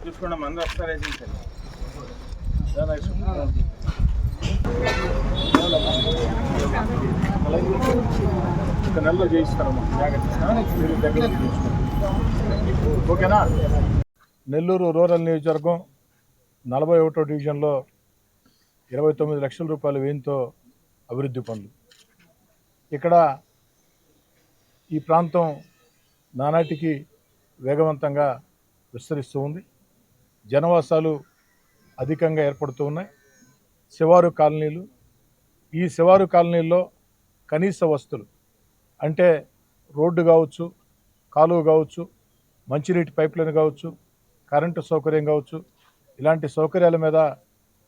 చూసుకోండి అందరూ ఒకసారి ఒక నెలలో చేయిస్తారమ్మా జాగ్రత్త ఓకేనా? నెల్లూరు రూరల్ నియోజకవర్గం నలభై ఒకటో డివిజన్లో ఇరవై తొమ్మిది లక్షల రూపాయల వ్యయంతో అభివృద్ధి పనులు. ఇక్కడ ఈ ప్రాంతం నానాటికి వేగవంతంగా విస్తరిస్తూ ఉంది. జనవాసాలు అధికంగా ఏర్పడుతూ ఉన్నాయి. శివారు కాలనీలు ఈ శివారు కాలనీల్లో కనీస వస్తువులు అంటే రోడ్డు కావచ్చు కాలువ కావచ్చు మంచినీటి పైప్లైన్ కావచ్చు కరెంటు సౌకర్యం కావచ్చు ఇలాంటి సౌకర్యాల మీద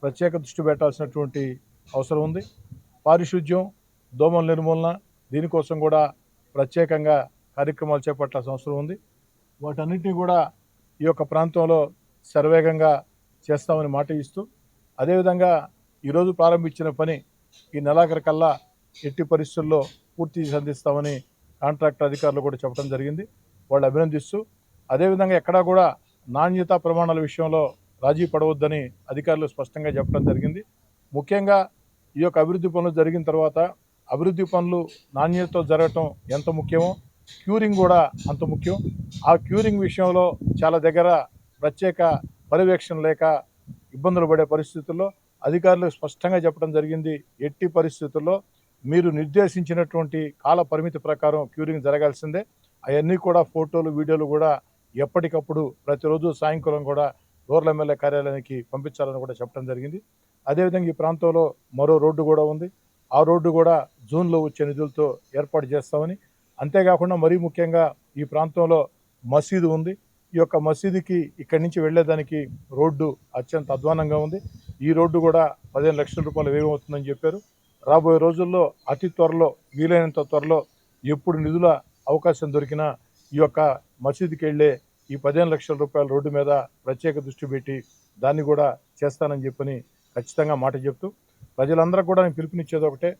ప్రత్యేక దృష్టి పెట్టాల్సినటువంటి అవసరం ఉంది. పారిశుద్ధ్యం దోమల నిర్మూలన దీనికోసం కూడా ప్రత్యేకంగా కార్యక్రమాలు చేపట్టాల్సిన అవసరం ఉంది. వాటన్నిటిని కూడా ఈ యొక్క ప్రాంతంలో శరవేగంగా చేస్తామని మాట ఇస్తూ అదేవిధంగా ఈరోజు ప్రారంభించిన పని ఈ నెలాఖరు కల్లా ఎట్టి పరిస్థితుల్లో పూర్తి సంధిస్తామని కాంట్రాక్టర్ అధికారులు కూడా చెప్పడం జరిగింది. వాళ్ళు అభినందిస్తూ అదేవిధంగా ఎక్కడా కూడా నాణ్యతా ప్రమాణాల విషయంలో రాజీ పడవద్దని అధికారులు స్పష్టంగా చెప్పడం జరిగింది. ముఖ్యంగా ఈ యొక్క అభివృద్ధి పనులు జరిగిన తర్వాత అభివృద్ధి పనులు నాణ్యతతో జరగటం ఎంత ముఖ్యమో క్యూరింగ్ కూడా అంత ముఖ్యం. ఆ క్యూరింగ్ విషయంలో చాలా దగ్గర ప్రత్యేక పర్యవేక్షణ లేక ఇబ్బందులు పడే పరిస్థితుల్లో అధికారులు స్పష్టంగా చెప్పడం జరిగింది. ఎట్టి పరిస్థితుల్లో మీరు నిర్దేశించినటువంటి కాల పరిమితి ప్రకారం క్యూరింగ్ జరగాల్సిందే. అవన్నీ కూడా ఫోటోలు వీడియోలు కూడా ఎప్పటికప్పుడు ప్రతిరోజు సాయంకాలం కూడా రూరల్ ఎమ్మెల్యే కార్యాలయానికి పంపించాలని కూడా చెప్పడం జరిగింది. అదేవిధంగా ఈ ప్రాంతంలో మరో రోడ్డు కూడా ఉంది. ఆ రోడ్డు కూడా జూన్లో వచ్చే నిధులతో ఏర్పాటు చేస్తామని. అంతేకాకుండా మరీ ముఖ్యంగా ఈ ప్రాంతంలో మసీదు ఉంది. ఈ యొక్క మసీదుకి ఇక్కడి నుంచి వెళ్ళేదానికి రోడ్డు అత్యంత అధ్వానంగా ఉంది. ఈ రోడ్డు కూడా పదిహేను లక్షల రూపాయలు వేగం అవుతుందని చెప్పారు. రాబోయే రోజుల్లో అతి త్వరలో వీలైనంత త్వరలో ఎప్పుడు నిధుల అవకాశం దొరికినా ఈ యొక్క మసీదుకి వెళ్ళే ఈ పదిహేను లక్షల రూపాయల రోడ్డు మీద ప్రత్యేక దృష్టి పెట్టి దాన్ని కూడా చేస్తానని చెప్పని ఖచ్చితంగా మాట చెప్తూ ప్రజలందరూ కూడా నేను పిలుపునిచ్చేది ఒకటే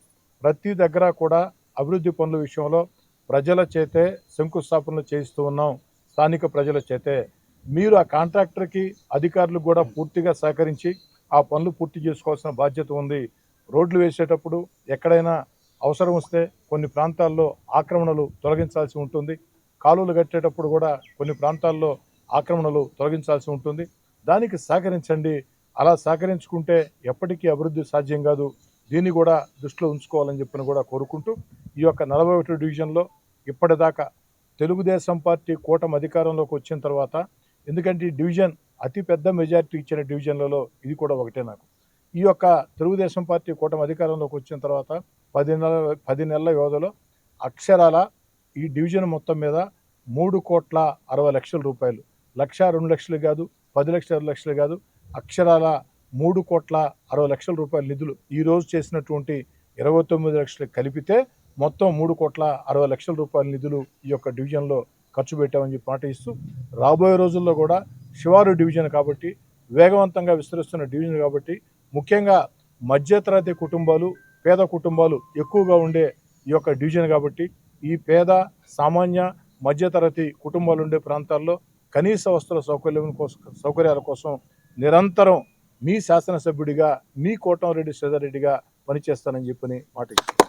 ప్రతి దగ్గర కూడా అభివృద్ధి పనుల విషయంలో ప్రజల చేతే శంకుస్థాపనలు చేయిస్తూ ఉన్నాం స్థానిక ప్రజల చేతే. మీరు ఆ కాంట్రాక్టర్కి అధికారులు కూడా పూర్తిగా సహకరించి ఆ పనులు పూర్తి చేసుకోవాల్సిన బాధ్యత ఉంది. రోడ్లు వేసేటప్పుడు ఎక్కడైనా అవసరం వస్తే కొన్ని ప్రాంతాల్లో ఆక్రమణలు తొలగించాల్సి ఉంటుంది. కాలువలు కట్టేటప్పుడు కూడా కొన్ని ప్రాంతాల్లో ఆక్రమణలు తొలగించాల్సి ఉంటుంది. దానికి సహకరించండి. అలా సహకరించుకుంటే ఎప్పటికీ అభివృద్ధి సాధ్యం కాదు. దీన్ని కూడా దృష్టిలో ఉంచుకోవాలని చెప్పిన కూడా కోరుకుంటూ ఈ యొక్క నలభై ఒకటి డివిజన్లో ఇప్పటిదాకా తెలుగుదేశం పార్టీ కూటమి అధికారంలోకి వచ్చిన తర్వాత ఎందుకంటే ఈ డివిజన్ అతిపెద్ద మెజారిటీ ఇచ్చిన డివిజన్లలో ఇది కూడా ఒకటే నాకు. ఈ యొక్క తెలుగుదేశం పార్టీ కూటమి అధికారంలోకి వచ్చిన తర్వాత పది నెలల పది నెలల వ్యవధిలో అక్షరాల ఈ డివిజన్ మొత్తం మీద మూడు కోట్ల అరవై లక్షల రూపాయలు. లక్ష రెండు లక్షలు కాదు పది లక్షల రెండు లక్షలు కాదు అక్షరాల మూడు కోట్ల అరవై లక్షల రూపాయల నిధులు ఈరోజు చేసినటువంటి ఇరవై తొమ్మిది లక్షలు కలిపితే మొత్తం మూడు కోట్ల అరవై లక్షల రూపాయల నిధులు ఈ యొక్క డివిజన్లో ఖర్చు పెట్టామని చెప్పి మాట ఇస్తూ రాబోయే రోజుల్లో కూడా శివారు డివిజన్ కాబట్టి వేగవంతంగా విస్తరిస్తున్న డివిజన్ కాబట్టి ముఖ్యంగా మధ్యతరగతి కుటుంబాలు పేద కుటుంబాలు ఎక్కువగా ఉండే ఈ యొక్క డివిజన్ కాబట్టి ఈ పేద సామాన్య మధ్యతరగతి కుటుంబాలు ఉండే ప్రాంతాల్లో కనీస వస్తువుల సౌకర్యం కోసం సౌకర్యాల కోసం నిరంతరం మీ శాసనసభ్యుడిగా మీ కోటంరెడ్డి శ్రీధర్ రెడ్డిగా పనిచేస్తానని చెప్పని మాట ఇచ్చారు